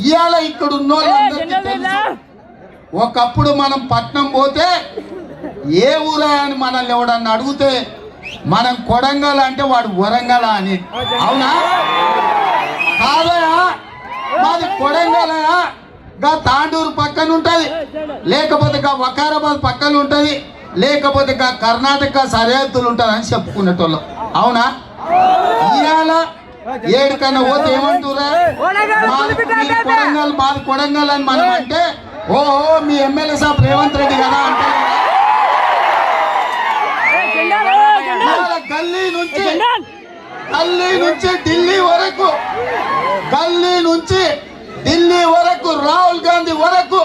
ఇవాళ ఇక్కడ ఉన్న ఒకప్పుడు మనం పట్నం పోతే ఏ ఊరా అని మనల్ని ఎవడన్నా అడిగితే మనం కొడంగల్ అంటే వాడు వరంగల్ అని. అవునా? కాదయా మాది కొడంగలయా గా తాండూరు పక్కన ఉంటది. లేకపోతే గా వకారాబాద్ పక్కన ఉంటది. లేకపోతే గా కర్ణాటక సరిహద్దులు ఉంటది అని చెప్పుకునేటోళ్ళం. అవునా? ఇవాళ ఏడు కన్నా పోతే ఏమంటురా కొడంగల్ మాది కొడంగల్ అని మనం అంటే ఓహో మీ ఎమ్మెల్యే సాబ్ రేవంత్ రెడ్డి కదా అంటే. గల్లీ నుంచి గల్లీ నుంచి ఢిల్లీ వరకు గల్లీ నుంచి ఢిల్లీ వరకు రాహుల్ గాంధీ వరకు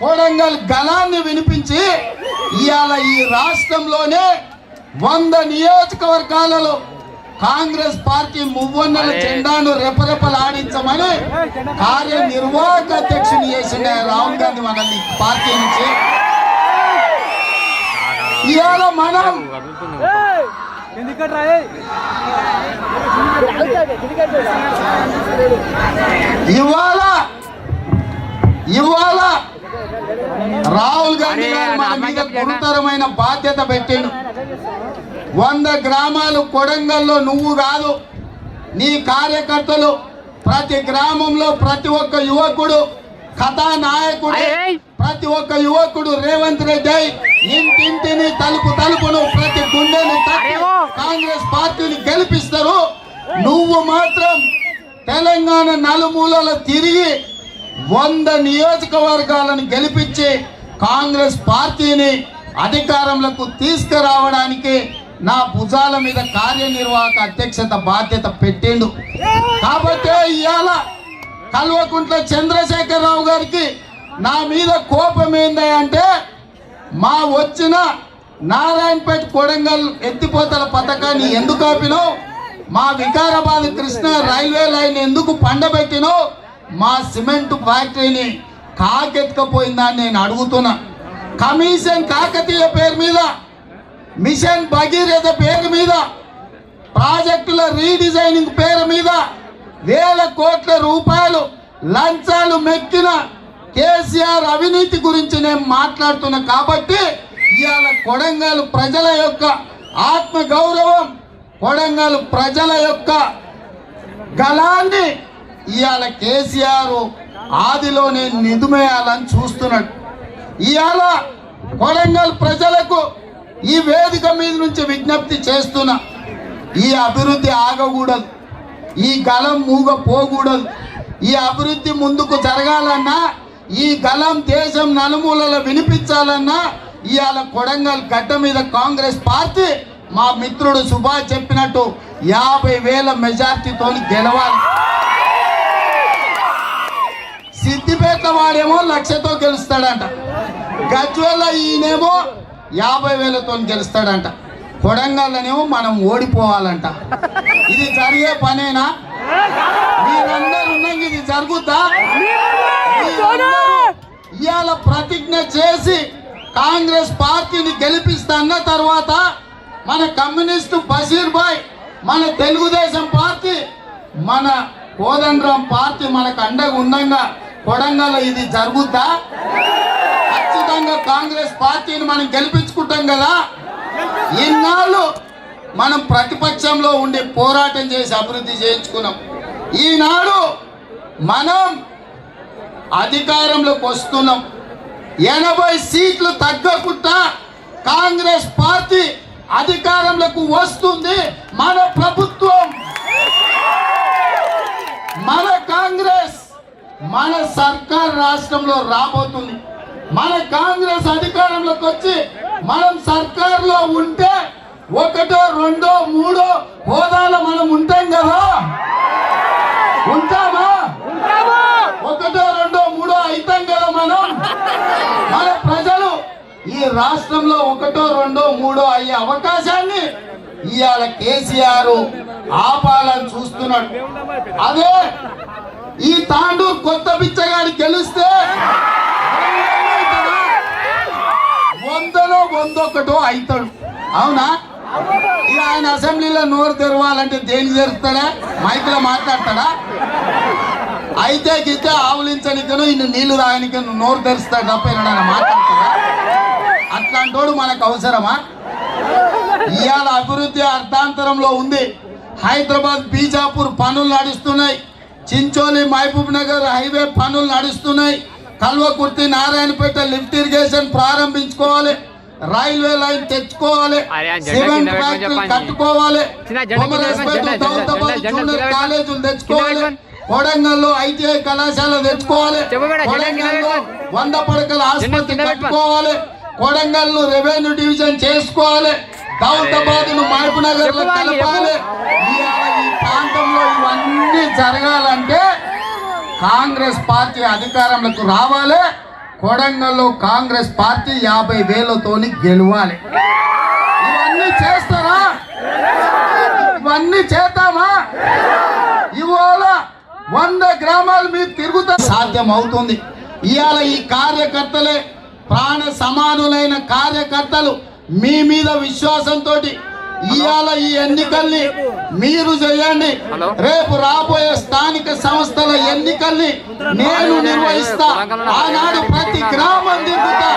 కొడంగల్ గలాన్ని వినిపించి ఇవాళ ఈ రాష్ట్రంలోనే వంద నియోజకవర్గాలలో కాంగ్రెస్ పార్టీ మువ్వన్నెల జెండాను రెపరెపలాడించమని కార్యనిర్వాహక అధ్యక్షుని చేసిండే రాహుల్ గాంధీ మనల్ని పార్టీ నుంచి ఇవాళ మనం ఇవాళ ఇవాళ రాహుల్ గాంధీ గారు మన మీద గురుతరమైన బాధ్యత పెట్టిండు వంద గ్రామాలు కొడంగల్లో నువ్వు కాదు. నీ కార్యకర్తలు ప్రతి గ్రామంలో ప్రతి ఒక్క యువకుడు కథానాయకుడు ప్రతి ఒక్క యువకుడు రేవంత్ రెడ్డి ఇంటింటిని తలుపు తలుపును ప్రతి గుండెను కాంగ్రెస్ పార్టీని గెలిపిస్తారు. నువ్వు మాత్రం తెలంగాణ నలుమూలలు తిరిగి వంద నియోజకవర్గాలను గెలిపించి కాంగ్రెస్ పార్టీని అధికారంలోకి తీసుకురావడానికి నా భుజాల మీద కార్యనిర్వాహక అధ్యక్షత బాధ్యత పెట్టిండు. కాబట్టి ఇవాళ కల్వకుంట్ల చంద్రశేఖరరావు గారికి నా మీద కోపం ఏందంటే మా వచ్చిన నారాయణపేట కొడంగల్ ఎత్తిపోతల పథకాన్ని ఎందుకు ఆపినావు? మా వికారాబాద్ కృష్ణ రైల్వే లైన్ ఎందుకు పండబెట్టినో మా సిమెంట్ ఫ్యాక్టరీని కాకెత్తుకపోయిందని నేను అడుగుతున్నా. కమిషన్ కాకతీయ పేరు మీద మిషన్ భగీరథ పేరు మీద ప్రాజెక్టుల రీడిజైనింగ్ పేరు మీద వేల కోట్ల రూపాయలు లంచాలు మెక్కిన కేసీఆర్ అవినీతి గురించి నేను మాట్లాడుతున్నా కాబట్టి ఇవాళ కొడంగల్ ప్రజల యొక్క ఆత్మ గౌరవం కొడంగల్ ప్రజల యొక్క గలాన్ని ఇవాళ కేసీఆర్ ఆదిలోనే నిధుమేయాలని చూస్తున్నాడు. ఇవాళ కొడంగల్ ప్రజలకు ఈ వేదిక మీద నుంచి విజ్ఞప్తి చేస్తున్నా ఈ అభివృద్ధి ఆగకూడదు. ఈ గలం మూగ పోకూడదు ఈ అభివృద్ధి ముందుకు జరగాలన్నా ఈ గలం దేశం నలుమూలలో వినిపించాలన్నా ఇవాళ కొడంగల్ గడ్డ మీద కాంగ్రెస్ పార్టీ మా మిత్రుడు సుభాష్ చెప్పినట్టు యాభై వేల మెజార్టీతో గెలవాలి. సిద్దిపేట వాడేమో లక్షతో గెలుస్తాడంట. గజ్వెల్ల ఈయనేమో యాభై వేలతో గెలుస్తాడంట. కొడంగల్లోనేమో మనం ఓడిపోవాలంట. ఇది జరిగే పనేనా? మీరందరూ ఉన్నాక ఇది జరుగుతా ఇవాళ ప్రతిజ్ఞ చేసి కాంగ్రెస్ పార్టీని గెలిపిస్తున్న తర్వాత మన కమ్యూనిస్టు బషీర్ భాయ్ మన తెలుగుదేశం పార్టీ మన కోదండరాం పార్టీ మనకు అండగా ఉండంగా కొడంగల్ ఇది జరుగుద్దా? ఖచ్చితంగా కాంగ్రెస్ పార్టీని మనం గెలిపించుకుంటాం కదా. ఇన్నాళ్ళు మనం ప్రతిపక్షంలో ఉండి పోరాటం చేసి అభివృద్ధి చేయించుకున్నాం. ఈనాడు మనం అధికారంలోకి వస్తున్నాం. ఎనభై సీట్లు తగ్గకుండా కాంగ్రెస్ పార్టీ అధికారంలోకి వస్తుంది మన ప్రభుత్వం. మన కాంగ్రెస్ మన సర్కార్ రాష్ట్రంలో రాబోతుంది. మన కాంగ్రెస్ అధికారంలోకి వచ్చి మనం సర్కార్లో ఉంటే ఒకటో రెండో మూడో హోదాలో మనం ఉంటాం కదా? ఉంటామా? ఒకటో రెండో మూడో అవుతాం కదా మనం? మన ప్రజలు ఈ రాష్ట్రంలో ఒకటో రెండో మూడో అయ్యే అవకాశాన్ని ఇవాళ కేసీఆర్ ఆపాలని చూస్తున్నాడు. అదే ఈ తాండూరు కొత్త బిచ్చగాడి గెలిస్తే వందొకటో అవుతాడు అవునా? ఇక ఆయన అసెంబ్లీలో నోరు తెరవాలంటే దేని తెరుస్తాడా? మైక్లో మాట్లాడతాడా? అయితే గితే ఆవులించనికను ఇన్ని నీళ్ళు తాగనిక నోరు తెరుస్తాడు తప్ప ఏమన్నా మాట్లాడుతున్నా అట్లాంటోడు మనకు అవసరమా? ఇవాళ అభివృద్ధి అర్థాంతరంలో ఉంది. హైదరాబాద్ బీజాపూర్ పనులు నడుస్తున్నాయి. చించోలి మహబూబ్ నగర్ హైవే పనులు నడుస్తున్నాయి. కల్వకుర్తి నారాయణపేట లిఫ్ట్ ఇరిగేషన్ ప్రారంభించుకోవాలి. రైల్వే లైన్ తెచ్చుకోవాలి. Cement factory. కట్టుకోవాలి. కాలేజీలు తెచ్చుకోవాలి. కొడంగల్లో ఐటీఐ కళాశాల తెచ్చుకోవాలి. కొడంగల్లో. వంద పడకల ఆసుపత్రి. కట్టుకోవాలి. కొడంగల్ రెవెన్యూ డివిజన్ చేసుకోవాలి. దౌలతాబాద్ను మహబూబ్ నగర్లో కలపాలి. ఈ ప్రాంతంలో ఇవన్నీ జరగాలంటే కాంగ్రెస్ పార్టీ అధికారంలోకి రావాలి. కొడంగల్లో కాంగ్రెస్ పార్టీ యాభై వేలతోని గెలవాలి. ఇవన్నీ చేస్తారా? ఇవన్నీ చేద్దామా? ఇవాళ వంద గ్రామాలు మీరు తిరుగుతా సాధ్యం అవుతుంది ఇవాళ ఈ కార్యకర్తలే ప్రాణ సమానులైన కార్యకర్తలు మీ మీద విశ్వాసంతో ఇవాళ ఈ ఎన్నికల్ని మీరు చేయండి. రేపు రాబోయే స్థానిక సంస్థల ఎన్నికల్ని నేను నిర్వహిస్తా. ఆనాడు ప్రతి గ్రామం దిగుతా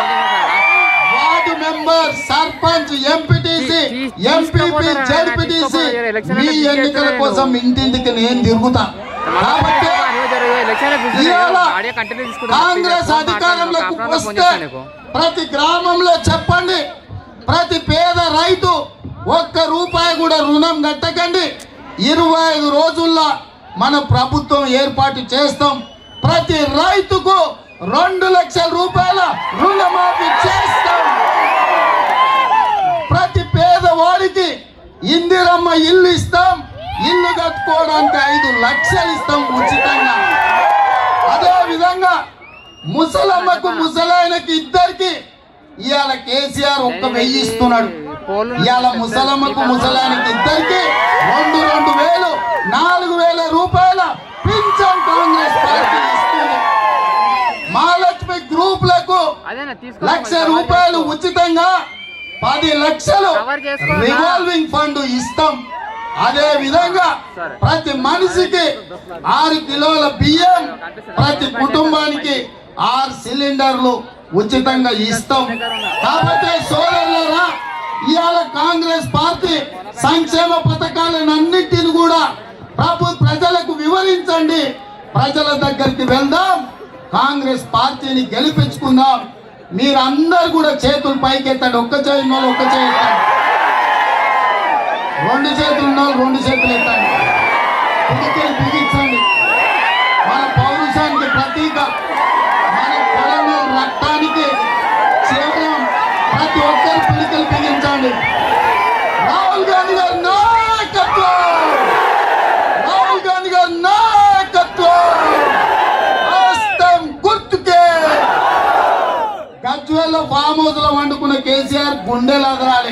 ward member sarpanch MPTC MPP ZPTC మీ ఎన్నికల కోసం ఇంటింటికి నేను తిరుగుతా. కాబట్టి కాంగ్రెస్ అధికారంలోకి వస్తే ప్రతి గ్రామంలో చెప్పండి. ప్రతి పేద రైతు ఒక్క రూపాయి కూడా రుణం కట్టకండి. ఇరవై ఐదు రోజుల్లో మన ప్రభుత్వం ఏర్పాటు చేస్తాం. ప్రతి రైతుకు రెండు లక్షల రూపాయల రుణమాఫీ చేస్తాం. ప్రతి పేదవాడికి ఇందిరమ్మ ఇల్లు ఇస్తాం. ఇల్లు కట్టుకోవడానికి ఐదు లక్షలు ఇస్తాం ఉచితంగా. అదే విధంగా ముసలమ్మకు ముసలాయనకి ఇద్దరికి ఇవాళ కేసీఆర్ ఒక్క వెయ్యి ఇస్తున్నాడు. ఇవాళ ముసలమ్మకు ముసలాయనకి ఇద్దరికి రెండు రెండు వేలు నాలుగు వేల రూపాయల పింఛన్ కాంగ్రెస్ పార్టీ ఇస్తుంది. మహాలక్ష్మి గ్రూపులకు లక్ష రూపాయలు ఉచితంగా పది లక్షలు? రివాల్వింగ్ ఫండ్ ఇస్తాం. అదే విధంగా ప్రతి మనిషికి ఆరు కిలోల బియ్యం ప్రతి కుటుంబానికి ఆరు సిలిండర్లు ఉచితంగా ఇస్తాం. కాబట్టి సోదరులరా ఇవాళ కాంగ్రెస్ పార్టీ సంక్షేమ పథకాలను అన్నింటిని కూడా ప్రభు ప్రజలకు వివరించండి. ప్రజల దగ్గరికి వెళ్దాం. కాంగ్రెస్ పార్టీని గెలిపించుకుందాం. మీరందరు కూడా చేతులు పైకెత్తండి. ఒక్క చేయి వాళ్ళు ఒక్క చేయి ఎత్తండి. రెండు చేతులు రెండు చేతులు ఎత్తండి. బిగించండి బిగించండి రాహుల్ గాంధీ గారి నాయకత్వం. రాహుల్ గాంధీ గారి నాయకత్వం. రాష్ట్రం గుర్తుకే. గజ్వేల్లో ఫామ్ హౌస్లో వండుకున్న కేసీఆర్ గుండెలు అదరాలి